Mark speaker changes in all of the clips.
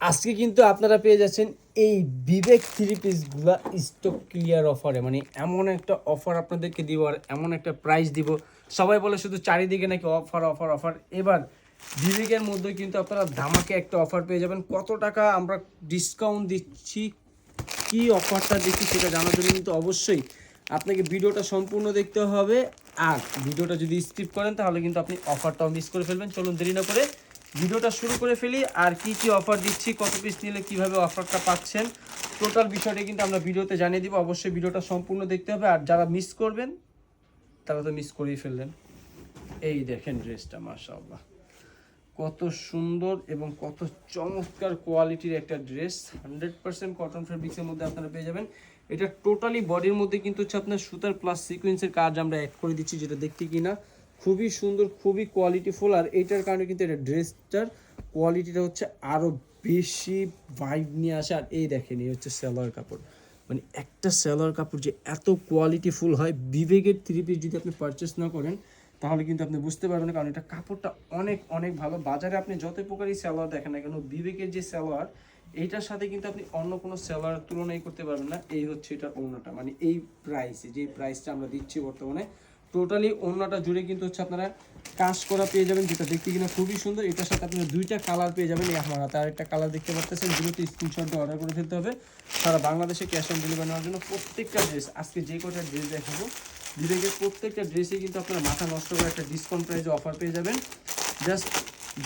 Speaker 1: আজকে কিন্তু আপনারা পেয়ে যাচ্ছেন এই বিবেক থ্রি পিসগুলা স্টক ক্লিয়ার অফারে মানে এমন একটা অফার আপনাদেরকে দিব আর এমন একটা প্রাইস দিব। সবাই বলে শুধু চারিদিকে নাকি অফার অফার অফার এবার বিবেকের মধ্যে কিন্তু আপনারা ধামাকে একটা অফার পেয়ে যাবেন। কত টাকা আমরা ডিসকাউন্ট দিচ্ছি? কি অফারটা দিচ্ছি সেটা জানার জন্য কিন্তু অবশ্যই আপনাকে ভিডিওটা সম্পূর্ণ দেখতে হবে। আর ভিডিওটা যদি স্কিপ করেন তাহলে কিন্তু আপনি অফারটাও মিস করে ফেলবেন। চলুন দেরি না করে ভিডিওটা শুরু করে ফেলি আর কি কি অফার দিচ্ছি, কত পিস নিলে কীভাবে অফারটা পাচ্ছেন। টোটাল বিষয়টা কিন্তু আমরা ভিডিওতে জানিয়ে দিব, অবশ্যই ভিডিওটা সম্পূর্ণ দেখতে হবে। আর যারা মিস করবেন, তারা তো মিস করেই ফেললেন। এই দেখেন ড্রেসটা মাশাআল্লাহ। কত সুন্দর এবং কত চমৎকার কোয়ালিটির একটা ড্রেস হান্ড্রেড পার্সেন্ট কটন ফেব্রিক্সের মধ্যে আপনারা পেয়ে যাবেন। এটা টোটালি বডির মধ্যে কিন্তু হচ্ছে আপনার সুতার প্লাস সিকোয়েন্সের কাজ আমরা অ্যাড করে দিচ্ছি, যেটা দেখতে কিনা। খুবই সুন্দর, খুবই কোয়ালিটিফুল আর এটার কারণে কিন্তু এটা ড্রেসটার কোয়ালিটিটা হচ্ছে আরও বেশি ভাইব নিয়ে আসে। আর এই দেখেন, এই হচ্ছে সেলোয়ার কাপড়। মানে একটা সেলোয়ার কাপড় যে এত কোয়ালিটিফুল হয়, বিবেকের থ্রি পিস যদি আপনি পারচেস না করেন, তাহলে কিন্তু আপনি বুঝতে পারবেন কারণ এটা কাপড়টা অনেক অনেক ভালো। বাজারে আপনি যত প্রকারই সালোয়ার দেখেন না কেন, বিবেকের যে সালোয়ার এইটার সাথে কিন্তু আপনি অন্য কোনো সেলার তুলনাই করতে পারবেন না। এই হচ্ছে এটা ওড়নাটা। মানে এই প্রাইসে যে প্রাইসটা আমরা দিচ্ছি বর্তমানে টোটালি ওড়নাটা জুড়ে কিন্তু হচ্ছে আপনারা কাজ করা পেয়ে যাবেন, যেটা দেখতে কিনা খুবই সুন্দর। এটার সাথে আপনারা দুইটা কালার পেয়ে যাবেন আমার হাতে। আরেকটা কালার দেখতে পাচ্ছেন দ্রুত স্ক্রিনশট দিয়ে অর্ডার করে ফেলতে হবে, সারা বাংলাদেশে ক্যাশ অন ডেলিভারি নেওয়ার জন্য প্রত্যেকটা ড্রেস আজকে যে কটা ড্রেস দেখাবো, বিবেকের প্রত্যেকটা ড্রেসে কিন্তু আপনারা মাথা নষ্ট করে একটা ডিসকাউন্ট প্রাইসে অফার পেয়ে যাবেন। জাস্ট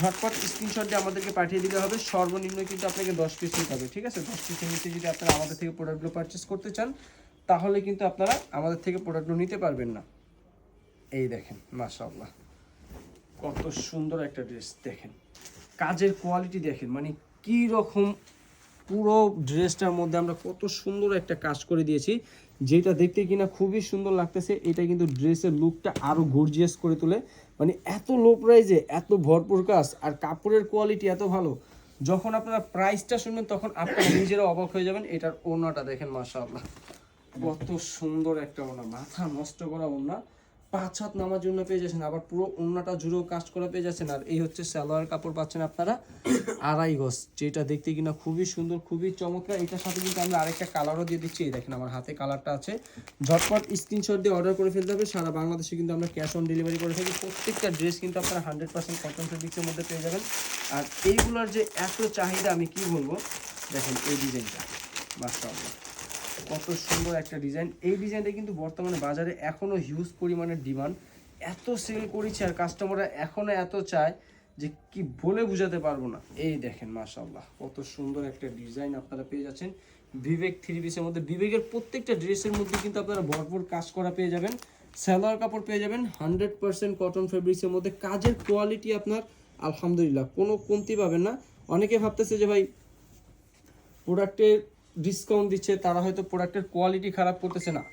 Speaker 1: ঝটপট স্ক্রিনশট দিয়ে আমাদেরকে পাঠিয়ে দিলে হবে, সর্বনিম্ন কিন্তু আপনাকে দশ পিস নিতে হবে, ঠিক আছে? দশ পিসের নিচে যদি আপনারা আমাদের থেকে প্রোডাক্টগুলো পারচেস করতে চান, তাহলে কিন্তু আপনারা আমাদের থেকে প্রোডাক্টগুলো নিতে পারবেন না। এই দেখেন, মাশাআল্লাহ। কত সুন্দর একটা ড্রেস দেখেন। কাজের কোয়ালিটি দেখেন মানে কি রকম পুরো ড্রেসটার মধ্যে আমরা কত সুন্দর একটা কাজ করে দিয়েছি। যেটা দেখতে কিনা খুবই সুন্দর লাগতেছে, এটা কিন্তু ড্রেসের লুকটা আরও গর্জিয়াস করে তোলে। মানে এত লো প্রাইজে এত ভরপুর কাজ, আর কাপড়ের কোয়ালিটি এত ভালো। যখন আপনারা প্রাইসটা শুনবেন, তখন আপনারা নিজেরা অবাক হয়ে যাবেন, এটার ওড়নাটা দেখেন, মাশাআল্লাহ। কত সুন্দর একটা ওনা মাথা নষ্ট করা ওড়না। পাঁচ হাত নামার জন্য পেয়ে যাচ্ছেন, আবার পুরো ওড়নাটা জুড়েও কাজ করা পেয়ে যাচ্ছেন। আর এই হচ্ছে সালোয়ার কাপড় পাচ্ছেন আপনারা আড়াই গজ, যেটা দেখতে কিনা খুবই সুন্দর, খুবই চমৎকার। এটার সাথে কিন্তু আমরা আরেকটা কালারও দিয়ে দিচ্ছি, এই দেখেন আমার হাতে কালারটা আছে। ঝটপট স্ক্রিনশট দিয়ে অর্ডার করে ফেলতে হবে, সারা বাংলাদেশে কিন্তু আমরা ক্যাশ অন ডেলিভারি করে থাকি। প্রত্যেকটা ড্রেস কিন্তু আপনারা হান্ড্রেড পার্সেন্ট কটন ফেব্রিক্সের মধ্যে পেয়ে যাবেন। আর এইগুলোর যে এত চাহিদা, আমি কি বলব? দেখেন এই ডিজাইনটা মাশাআল্লাহ। কত সুন্দর একটা ডিজাইন এই ডিজাইনটা কিন্তু বর্তমানে বাজারে এখনও হিউজ পরিমাণের ডিমান্ড এত সেল করেছে আর কাস্টমাররা এখনও এত চায় যে কি বলে বোঝাতে পারব না। এই দেখেন, মাশাআল্লাহ, কত সুন্দর একটা ডিজাইন আপনারা পেয়ে যাচ্ছেন। বিবেক থ্রি পিসের মধ্যে, বিবেকের প্রত্যেকটা ড্রেসের মধ্যে কিন্তু আপনারা ভরপুর কাজ করা পেয়ে যাবেন। সালোয়ার কাপড় পেয়ে যাবেন হান্ড্রেড পার্সেন্ট কটন ফেব্রিক্সের মধ্যে। কাজের কোয়ালিটি আপনার, আলহামদুলিল্লাহ, কোনো কমতি পাবেন না। অনেকে ভাবতেছে যে ভাই প্রোডাক্টের ডিসকাউন্ট দিচ্ছে, তারা হয়তো প্রোডাক্টের কোয়ালিটি খারাপ করতেছে না।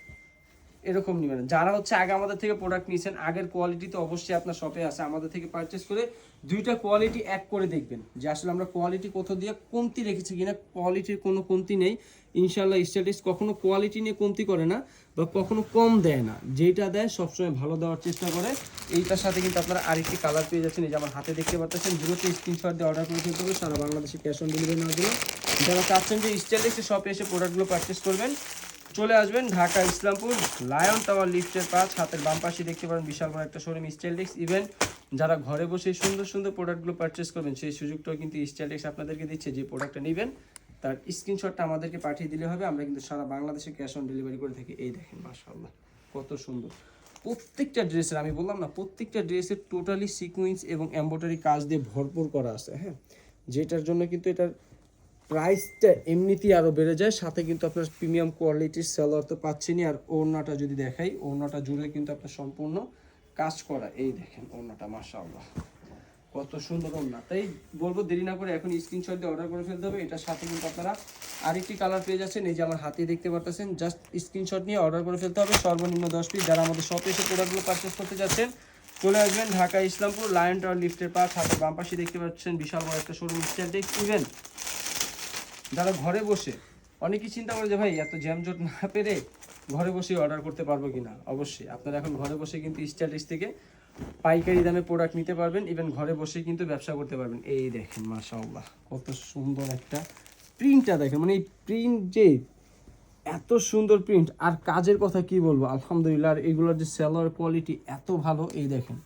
Speaker 1: এরকম নেবেন যারা হচ্ছে আগে আমাদের থেকে প্রোডাক্ট নিয়েছেন, আগের কোয়ালিটি তো অবশ্যই আপনার শপে আছে। আমাদের থেকে পারচেস করে দুইটা কোয়ালিটি এক করে দেখবেন, যে আসলে আমরা কোয়ালিটি কোথাও দিয়ে কমতি রেখেছি কিনা কোয়ালিটির কোনো কমতি নেই। ইনশাল্লাহ স্ট্যাটিস কখনো কোয়ালিটি নিয়ে কমতি করে না, বা কখনো কম দেয় না। যেটা দেয় সবসময় ভালো দেওয়ার চেষ্টা করে। এইটার সাথে কিন্তু আপনারা আরেকটি কালার পেয়ে যাচ্ছেন। এই যে আমার হাতে দেখতে পাচ্ছেন, দ্রুত স্ক্রিনশট দিয়ে অর্ডার করে ফেলতে হবে। সারা বাংলাদেশে ক্যাশ অন ডেলিভারি নেওয়ার জন্য যারা চাচ্ছেন যে স্টাইলিক্সের শপে এসে প্রোডাক্টগুলো পারচেস করবেন, চলে আসবেন ঢাকা, ইসলামপুর লায়ন টাওয়ার লিফটের পাঁচ হাতের বাম পাশে দেখতে পারেন বিশাল বড় একটা শোরুম স্টাইলিক্স ইভেন যারা ঘরে বসে সুন্দর সুন্দর প্রোডাক্টগুলো পারচেস করবেন, সেই সুযোগটাও কিন্তু স্টাইলিক্স আপনাদেরকে দিচ্ছে, যে প্রোডাক্টটা নেবেন, তার স্ক্রিনশটটা আমাদেরকে পাঠিয়ে দিলে হবে। আমরা কিন্তু সারা বাংলাদেশে ক্যাশ অন ডেলিভারি করে থাকি। এই দেখেন, মাশাআল্লাহ, কত সুন্দর। প্রত্যেকটা ড্রেসের আমি বললাম না, প্রত্যেকটা ড্রেসের টোটালি সিকুয়েন্স এবং এম্ব্রয়ডারি কাজ দিয়ে ভরপুর করা আছে হ্যাঁ? যেটার জন্য কিন্তু এটার প্রাইসটা এমনিতেই আরও বেড়ে যায়। সাথে কিন্তু আপনার প্রিমিয়াম কোয়ালিটির সেলার তো পাচ্ছেনই। আর ওড়নাটা যদি দেখাই, ওড়নাটা জুড়ে কিন্তু আপনার সম্পূর্ণ কাজ করা। এই দেখেন ওড়নাটা, মাশাআল্লাহ। কত সুন্দর ওড়না। তাই বলব দেরি না করে এখন স্ক্রিনশট দিয়ে অর্ডার করে ফেলতে হবে। এটার সাথে কিন্তু আপনারা আরেকটি কালার পেয়ে যাচ্ছেন। এই যে আমার হাতে দেখতে পারতেছেন জাস্ট স্ক্রিনশট নিয়ে অর্ডার করে ফেলতে হবে। সর্বনিম্ন দশ পিস যারা আমাদের শপে এসে প্রোডাক্টগুলো পারচেস করতে যাচ্ছেন, চলে আসবেন ঢাকা ইসলামপুর লায়ন টাওয়ার লিফটের পাশ হাতে বাম পাশে দেখতে পাচ্ছেন বিশাল বড় একটা শোরুম স্টাইল ইভেন যারা ঘরে বসে। অনেকেই চিন্তা করে যে ভাই, এত জ্যামজট না পেরে ঘরে বসে অর্ডার করতে পারব কিনা? অবশ্যই, আপনারা এখন ঘরে বসে কিন্তু স্ট্যাটিস থেকে পাইকারি দামে প্রোডাক্ট নিতে পারবেন ইভেন ঘরে বসে কিন্তু ব্যবসা করতে পারবেন। এই দেখেন, মাশাআল্লাহ, কত সুন্দর একটা প্রিন্টটা দেখেন। মানে এই প্রিন্ট যে এত সুন্দর প্রিন্ট আর কাজের কথা কি বলব? আলহামদুলিল্লাহ, আর এগুলোর যে সেলোয়ার কোয়ালিটি এত ভালো, এই দেখেন।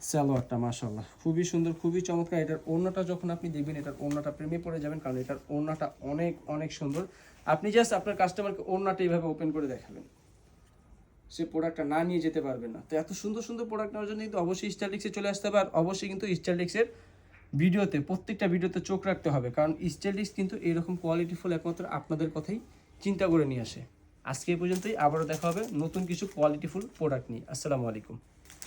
Speaker 1: সালোয়ারটা মাশাল্লাহ খুবই সুন্দর, খুবই চমৎকার। এটার ওড়নাটা যখন আপনি দেখবেন, এটার ওড়নাটা প্রেমে পড়ে যাবেন, কারণ এটার ওড়নাটা অনেক অনেক সুন্দর। আপনি জাস্ট আপনার কাস্টমারকে ওড়নাটা এইভাবে ওপেন করে দেখাবেন। সে প্রোডাক্টটা না নিয়ে যেতে পারবে না। তো এত সুন্দর সুন্দর প্রোডাক্ট নেওয়ার জন্য কিন্তু অবশ্যই স্টাইলিক্সে চলে আসতে হবে। আর অবশ্যই কিন্তু স্টাইলিক্সের ভিডিওতে, প্রত্যেকটা ভিডিওতে চোখ রাখতে হবে। কারণ স্টাইলিক্স কিন্তু এরকম কোয়ালিটিফুল একমাত্র আপনাদের কথাই চিন্তা করে নিয়ে আসে। আজকে এই পর্যন্তই। আবারও দেখা হবে নতুন কিছু কোয়ালিটিফুল প্রোডাক্ট নিয়ে। আসসালামু আলাইকুম।